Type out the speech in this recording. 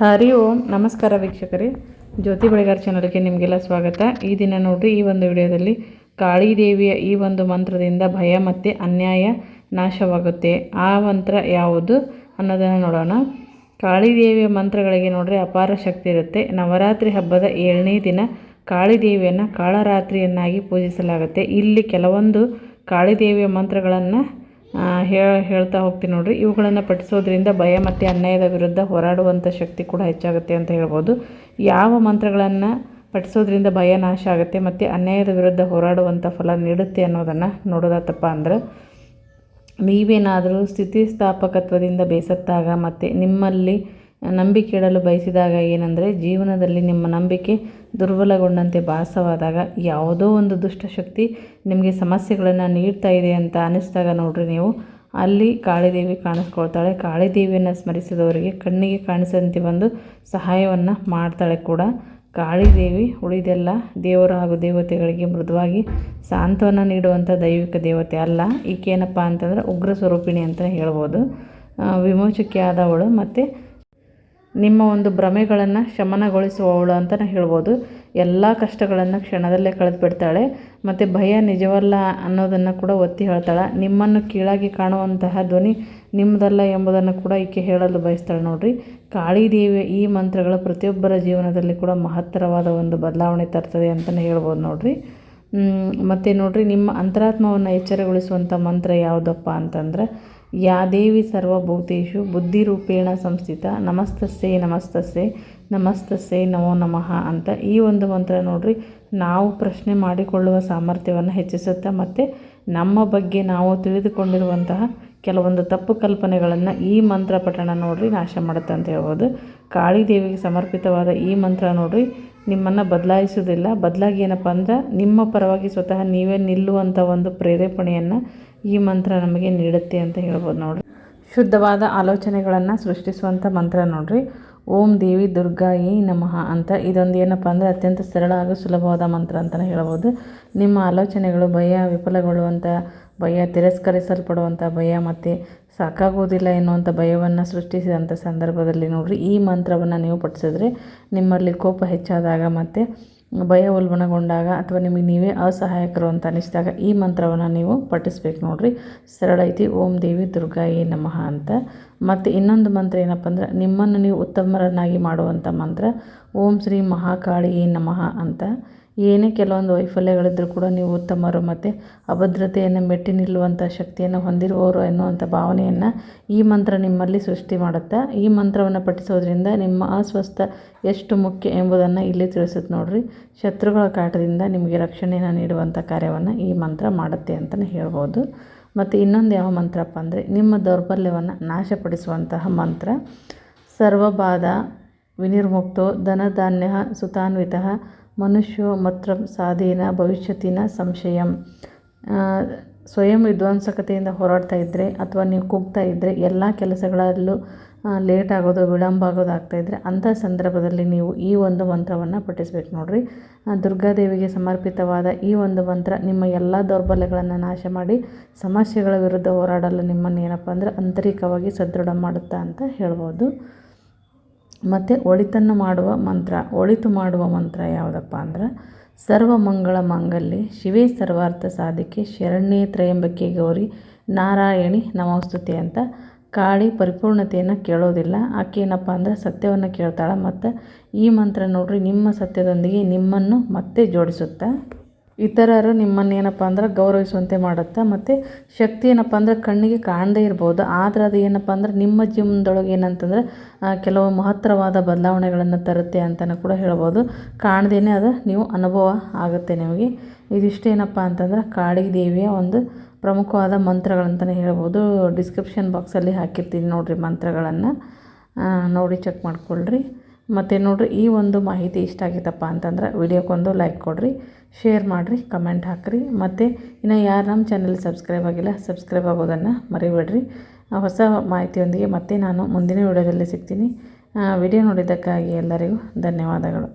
ಹರಿ ಓಂ ನಮಸ್ಕಾರ ವೀಕ್ಷಕರೇ. ಜ್ಯೋತಿ ಬಳಿಗಾರ ಚಾನಲ್ಗೆ ನಿಮಗೆಲ್ಲ ಸ್ವಾಗತ. ಈ ದಿನ ನೋಡಿರಿ, ಈ ಒಂದು ವಿಡಿಯೋದಲ್ಲಿ ಕಾಳಿ ದೇವಿಯ ಈ ಒಂದು ಮಂತ್ರದಿಂದ ಭಯ ಮತ್ತು ಅನ್ಯಾಯ ನಾಶವಾಗುತ್ತೆ. ಆ ಮಂತ್ರ ಯಾವುದು ಅನ್ನೋದನ್ನು ನೋಡೋಣ. ಕಾಳಿ ದೇವಿಯ ಮಂತ್ರಗಳಿಗೆ ನೋಡ್ರಿ, ಅಪಾರ ಶಕ್ತಿ ಇರುತ್ತೆ. ನವರಾತ್ರಿ ಹಬ್ಬದ ಏಳನೇ ದಿನ ಕಾಳಿ ದೇವಿಯನ್ನು ಕಾಳರಾತ್ರಿಯನ್ನಾಗಿ ಪೂಜಿಸಲಾಗುತ್ತೆ. ಇಲ್ಲಿ ಕೆಲವೊಂದು ಕಾಳಿ ದೇವಿಯ ಮಂತ್ರಗಳನ್ನು ಹೇಳ್ತಾ ಹೋಗ್ತೀನಿ ನೋಡಿರಿ. ಇವುಗಳನ್ನು ಪಠಿಸೋದ್ರಿಂದ ಭಯ ಮತ್ತು ಅನ್ಯಾಯದ ವಿರುದ್ಧ ಹೋರಾಡುವಂಥ ಶಕ್ತಿ ಕೂಡ ಹೆಚ್ಚಾಗುತ್ತೆ ಅಂತ ಹೇಳ್ಬೋದು. ಯಾವ ಮಂತ್ರಗಳನ್ನು ಪಠಿಸೋದ್ರಿಂದ ಭಯ ನಾಶ ಆಗುತ್ತೆ ಮತ್ತು ಅನ್ಯಾಯದ ವಿರುದ್ಧ ಹೋರಾಡುವಂಥ ಫಲ ನೀಡುತ್ತೆ ಅನ್ನೋದನ್ನು ನೋಡೋದಾತಪ್ಪ ಅಂದ್ರೆ, ನೀವೇನಾದರೂ ಸ್ಥಿತಿಸ್ಥಾಪಕತ್ವದಿಂದ ಬೇಸತ್ತಾಗ ಮತ್ತು ನಿಮ್ಮಲ್ಲಿ ನಂಬಿಕೆ ಇಡಲು ಬಯಸಿದಾಗ ಏನಂದರೆ, ಜೀವನದಲ್ಲಿ ನಿಮ್ಮ ನಂಬಿಕೆ ದುರ್ಬಲಗೊಂಡಂತೆ ಭಾಸವಾದಾಗ ಯಾವುದೋ ಒಂದು ದುಷ್ಟಶಕ್ತಿ ನಿಮಗೆ ಸಮಸ್ಯೆಗಳನ್ನು ನೀಡ್ತಾ ಇದೆ ಅಂತ ಅನ್ನಿಸಿದಾಗ ನೋಡ್ರಿ ನೀವು. ಅಲ್ಲಿ ಕಾಳಿದೇವಿ ಕಾಣಿಸ್ಕೊಳ್ತಾಳೆ. ಕಾಳಿದೇವಿಯನ್ನು ಸ್ಮರಿಸಿದವರಿಗೆ ಕಣ್ಣಿಗೆ ಕಾಣಿಸಂತೆ ಬಂದು ಸಹಾಯವನ್ನು ಮಾಡ್ತಾಳೆ ಕೂಡ. ಕಾಳಿದೇವಿ ಉಳಿದೆಲ್ಲ ದೇವರು ಹಾಗೂ ದೇವತೆಗಳಿಗೆ ಮೃದುವಾಗಿ ಸಾಂತ್ವನ ನೀಡುವಂಥ ದೈವಿಕ ದೇವತೆ ಅಲ್ಲ. ಈಕೇನಪ್ಪ ಅಂತಂದ್ರೆ ಉಗ್ರ ಸ್ವರೂಪಿಣಿ ಅಂತ ಹೇಳ್ಬೋದು. ವಿಮೋಚಕಿ ಆದವಳು ಮತ್ತು ನಿಮ್ಮ ಒಂದು ಭ್ರಮೆಗಳನ್ನು ಶಮನಗೊಳಿಸುವವಳು ಅಂತಲೇ ಹೇಳ್ಬೋದು. ಎಲ್ಲ ಕಷ್ಟಗಳನ್ನು ಕ್ಷಣದಲ್ಲೇ ಕಳೆದು ಬಿಡ್ತಾಳೆ ಮತ್ತು ಭಯ ನಿಜವಲ್ಲ ಅನ್ನೋದನ್ನು ಕೂಡ ಒತ್ತಿ ಹೇಳ್ತಾಳೆ. ನಿಮ್ಮನ್ನು ಕೀಳಾಗಿ ಕಾಣುವಂತಹ ಧ್ವನಿ ನಿಮ್ಮದಲ್ಲ ಎಂಬುದನ್ನು ಕೂಡ ಈಕೆ ಹೇಳಲು ಬಯಸ್ತಾಳೆ ನೋಡಿರಿ. ಕಾಳಿದೇವಿಯ ಈ ಮಂತ್ರಗಳು ಪ್ರತಿಯೊಬ್ಬರ ಜೀವನದಲ್ಲಿ ಕೂಡ ಮಹತ್ತರವಾದ ಒಂದು ಬದಲಾವಣೆ ತರ್ತದೆ ಅಂತಲೇ ಹೇಳ್ಬೋದು ನೋಡಿರಿ. ಮತ್ತು ನೋಡಿರಿ ನಿಮ್ಮ ಅಂತರಾತ್ಮವನ್ನು ಎಚ್ಚರಗೊಳಿಸುವಂಥ ಮಂತ್ರ ಯಾವುದಪ್ಪ ಅಂತಂದ್ರೆ, ಯಾ ದೇವಿ ಸರ್ವಭೂತೇಶು ಬುದ್ಧಿರೂಪೇಣ ಸಂಸ್ಥಿತ, ನಮಸ್ತಸ್ಸೇ ನಮಸ್ತಸ್ಸೇ ನಮಸ್ತಸ್ಸೇ ನಮೋ ನಮಃ ಅಂತ ಈ ಒಂದು ಮಂತ್ರ ನೋಡಿರಿ, ನಾವು ಪ್ರಶ್ನೆ ಮಾಡಿಕೊಳ್ಳುವ ಸಾಮರ್ಥ್ಯವನ್ನು ಹೆಚ್ಚಿಸುತ್ತೆ. ಮತ್ತು ನಮ್ಮ ಬಗ್ಗೆ ನಾವು ತಿಳಿದುಕೊಂಡಿರುವಂತಹ ಕೆಲವೊಂದು ತಪ್ಪು ಕಲ್ಪನೆಗಳನ್ನು ಈ ಮಂತ್ರ ಪಠಣ ನೋಡಿರಿ ನಾಶ ಮಾಡುತ್ತೆ ಅಂತ ಹೇಳ್ಬೋದು. ಕಾಳಿದೇವಿಗೆ ಸಮರ್ಪಿತವಾದ ಈ ಮಂತ್ರ ನೋಡಿರಿ ನಿಮ್ಮನ್ನು ಬದಲಾಯಿಸೋದಿಲ್ಲ ಬದಲಾಗಿ ಏನಪ್ಪ ಅಂದ್ರೆ ನಿಮ್ಮ ಪರವಾಗಿ ಸ್ವತಃ ನೀವೇ ನಿಲ್ಲುವಂಥ ಒಂದು ಪ್ರೇರೇಪಣೆಯನ್ನು ಈ ಮಂತ್ರ ನಮಗೆ ನೀಡುತ್ತೆ ಅಂತ ಹೇಳ್ಬೋದು ನೋಡಿರಿ. ಶುದ್ಧವಾದ ಆಲೋಚನೆಗಳನ್ನು ಸೃಷ್ಟಿಸುವಂಥ ಮಂತ್ರ ನೋಡಿರಿ. ಓಂ ದೇವಿ ದುರ್ಗಾ ಏ ನಮಃ ಅಂತ ಇದೊಂದು ಏನಪ್ಪ ಅಂದರೆ ಅತ್ಯಂತ ಸರಳ ಹಾಗೂ ಸುಲಭವಾದ ಮಂತ್ರ ಅಂತಲೇ ಹೇಳ್ಬೋದು. ನಿಮ್ಮ ಆಲೋಚನೆಗಳು ಭಯ ವಿಫಲಗೊಳ್ಳುವಂಥ ಭಯ ತಿರಸ್ಕರಿಸಲ್ಪಡುವಂಥ ಭಯ ಮತ್ತು ಸಾಕಾಗೋದಿಲ್ಲ ಎನ್ನುವಂಥ ಭಯವನ್ನು ಸೃಷ್ಟಿಸಿದಂಥ ಸಂದರ್ಭದಲ್ಲಿ ನೋಡಿರಿ, ಈ ಮಂತ್ರವನ್ನು ನೀವು ಪಠಿಸಿದ್ರೆ ನಿಮ್ಮಲ್ಲಿ ಕೋಪ ಹೆಚ್ಚಾದಾಗ ಮತ್ತು ಭಯ ಉಲ್ಬಣಗೊಂಡಾಗ ಅಥವಾ ನಿಮಗೆ ನೀವೇ ಅಸಹಾಯಕರು ಅಂತ ಅನಿಸಿದಾಗ ಈ ಮಂತ್ರವನ್ನು ನೀವು ಪಠಿಸ್ಬೇಕು ನೋಡಿರಿ. ಸರಳ ಐತಿ ಓಂ ದೇವಿ ದುರ್ಗಾಯಿ ನಮಃ ಅಂತ. ಮತ್ತು ಇನ್ನೊಂದು ಮಂತ್ರ ಏನಪ್ಪ ಅಂದ್ರೆ, ನಿಮ್ಮನ್ನು ನೀವು ಉತ್ತಮರನ್ನಾಗಿ ಮಾಡುವಂಥ ಮಂತ್ರ, ಓಂ ಶ್ರೀ ಮಹಾಕಾಳಿ ನಮಃ ಅಂತ. ಏನೇ ಕೆಲವೊಂದು ವೈಫಲ್ಯಗಳಿದ್ದರೂ ಕೂಡ ನೀವು ಉತ್ತಮರು ಮತ್ತು ಅಭದ್ರತೆಯನ್ನು ಮೆಟ್ಟಿ ನಿಲ್ಲುವಂಥ ಶಕ್ತಿಯನ್ನು ಹೊಂದಿರುವವರು ಎನ್ನುವಂಥ ಭಾವನೆಯನ್ನು ಈ ಮಂತ್ರ ನಿಮ್ಮಲ್ಲಿ ಸೃಷ್ಟಿ ಮಾಡುತ್ತೆ, ಈ ಮಂತ್ರವನ್ನು ಪಠಿಸೋದ್ರಿಂದ ನಿಮ್ಮ ಅಸ್ವಸ್ಥ ಎಷ್ಟು ಮುಖ್ಯ ಎಂಬುದನ್ನು ಇಲ್ಲಿ ತಿಳಿಸುತ್ತೆ ನೋಡಿರಿ. ಶತ್ರುಗಳ ಕಾಟದಿಂದ ನಿಮಗೆ ರಕ್ಷಣೆಯನ್ನು ನೀಡುವಂಥ ಕಾರ್ಯವನ್ನು ಈ ಮಂತ್ರ ಮಾಡುತ್ತೆ ಅಂತಲೇ ಹೇಳ್ಬೋದು. ಮತ್ತು ಇನ್ನೊಂದು ಯಾವ ಮಂತ್ರಪ್ಪ ಅಂದರೆ, ನಿಮ್ಮ ದೌರ್ಬಲ್ಯವನ್ನು ನಾಶಪಡಿಸುವಂತಹ ಮಂತ್ರ, ಸರ್ವಬಾಧ, ವಿನಿರ್ಮುಕ್ತೋ, ಧನಧಾನ್ಯ, ಸುತಾನ್ವಿತ ಮನುಷ್ಯೋ ಮಾತ್ರ ಸಾಧೇನ ಭವಿಷ್ಯತಿನ ಸಂಶಯಂ ಸ್ವಯಂ ವಿಧ್ವಂಸಕತೆಯಿಂದ ಹೋರಾಡ್ತಾ ಇದ್ದರೆ ಅಥವಾ ನೀವು ಕೂಗ್ತಾ ಇದ್ದರೆ ಎಲ್ಲ ಕೆಲಸಗಳಲ್ಲೂ ಲೇಟ್ ಆಗೋದು ವಿಳಂಬ ಆಗೋದು ಆಗ್ತಾಯಿದ್ರೆ ಅಂಥ ಸಂದರ್ಭದಲ್ಲಿ ನೀವು ಈ ಒಂದು ಮಂತ್ರವನ್ನು ಪಠಿಸ್ಬೇಕು ನೋಡಿರಿ. ದುರ್ಗಾದೇವಿಗೆ ಸಮರ್ಪಿತವಾದ ಈ ಒಂದು ಮಂತ್ರ ನಿಮ್ಮ ಎಲ್ಲ ದೌರ್ಬಲ್ಯಗಳನ್ನು ನಾಶ ಮಾಡಿ ಸಮಸ್ಯೆಗಳ ವಿರುದ್ಧ ಹೋರಾಡಲು ನಿಮ್ಮನ್ನು ಏನಪ್ಪ ಅಂದರೆ ಆಂತರಿಕವಾಗಿ ಸದೃಢ ಮಾಡುತ್ತಾ ಅಂತ ಹೇಳ್ಬೋದು. ಮತ್ತು ಒಳಿತನ್ನು ಮಾಡುವ ಮಂತ್ರ, ಒಳಿತು ಮಾಡುವ ಮಂತ್ರ ಯಾವುದಪ್ಪ ಅಂದ್ರೆ, ಸರ್ವ ಮಂಗಳ ಮಾಂಗಲ್ಯ, ಶಿವೇ ಸರ್ವಾರ್ಥ ಸಾಧಿಕೆ, ಶರಣ್ಯೇ ತ್ರಯಂಬಕೆ ಗೌರಿ, ನಾರಾಯಣಿ ನಮೋಸ್ತುತಿ ಅಂತ ಕಾಳಿ ಪರಿಪೂರ್ಣತೆಯನ್ನು ಕೇಳೋದಿಲ್ಲ. ಆಕೆ ಏನಪ್ಪ ಅಂದರೆ ಸತ್ಯವನ್ನು ಕೇಳ್ತಾಳೆ. ಮತ್ತು ಈ ಮಂತ್ರ ನೋಡ್ರಿ, ನಿಮ್ಮ ಸತ್ಯದೊಂದಿಗೆ ನಿಮ್ಮನ್ನು ಮತ್ತೆ ಜೋಡಿಸುತ್ತೆ ಇತರರು ನಿಮ್ಮನ್ನು ಏನಪ್ಪ ಅಂದ್ರೆ ಗೌರವಿಸುವಂತೆ ಮಾಡುತ್ತೆ, ಮತ್ತು ಶಕ್ತಿ ಏನಪ್ಪ ಅಂದ್ರೆ ಕಣ್ಣಿಗೆ ಕಾಣದೇ ಇರ್ಬೋದು. ಆದರೆ ಅದು ಏನಪ್ಪ ಅಂದ್ರೆ ನಿಮ್ಮ ಜೀವನದೊಳಗೆ ಏನಂತಂದ್ರೆ ಕೆಲವು ಮಹತ್ತರವಾದ ಬದಲಾವಣೆಗಳನ್ನು ತರುತ್ತೆ ಅಂತಲೂ ಕೂಡ ಹೇಳ್ಬೋದು. ಕಾಣದೇ ಅದು ನೀವು ಅನುಭವ ಆಗುತ್ತೆ ನಿಮಗೆ. ಇದಿಷ್ಟೇನಪ್ಪ ಅಂತಂದ್ರೆ ಕಾಳಿಗೆ ದೇವಿಯ ಒಂದು ಪ್ರಮುಖವಾದ ಮಂತ್ರಗಳಂತಲೇ ಹೇಳ್ಬೋದು. ಡಿಸ್ಕ್ರಿಪ್ಷನ್ ಬಾಕ್ಸಲ್ಲಿ ಹಾಕಿರ್ತೀನಿ ನೋಡಿರಿ ಮಂತ್ರಗಳನ್ನು. ನೋಡಿ ಚೆಕ್ ಮಾಡ್ಕೊಳ್ರಿ. ಮತ್ತು ನೋಡಿರಿ ಈ ಒಂದು ಮಾಹಿತಿ ಇಷ್ಟ ಆಗಿತ್ತಪ್ಪ ಅಂತಂದ್ರೆ ವಿಡಿಯೋಕ್ಕೊಂದು ಲೈಕ್ ಕೊಡಿರಿ ಶೇರ್ ಮಾಡಿರಿ ಕಮೆಂಟ್ ಹಾಕಿರಿ. ಮತ್ತು ಇನ್ನು ಯಾರು ನಮ್ಮ ಚಾನಲ್ ಸಬ್ಸ್ಕ್ರೈಬ್ ಆಗಿಲ್ಲ ಸಬ್ಸ್ಕ್ರೈಬ್ ಆಗೋದನ್ನು ಮರಿಬೇಡ್ರಿ. ಹೊಸ ಮಾಹಿತಿಯೊಂದಿಗೆ ಮತ್ತೆ ನಾನು ಮುಂದಿನ ವಿಡಿಯೋದಲ್ಲಿ ಸಿಗ್ತೀನಿ. ವಿಡಿಯೋ ನೋಡಿದ್ದಕ್ಕಾಗಿ ಎಲ್ಲರಿಗೂ ಧನ್ಯವಾದಗಳು.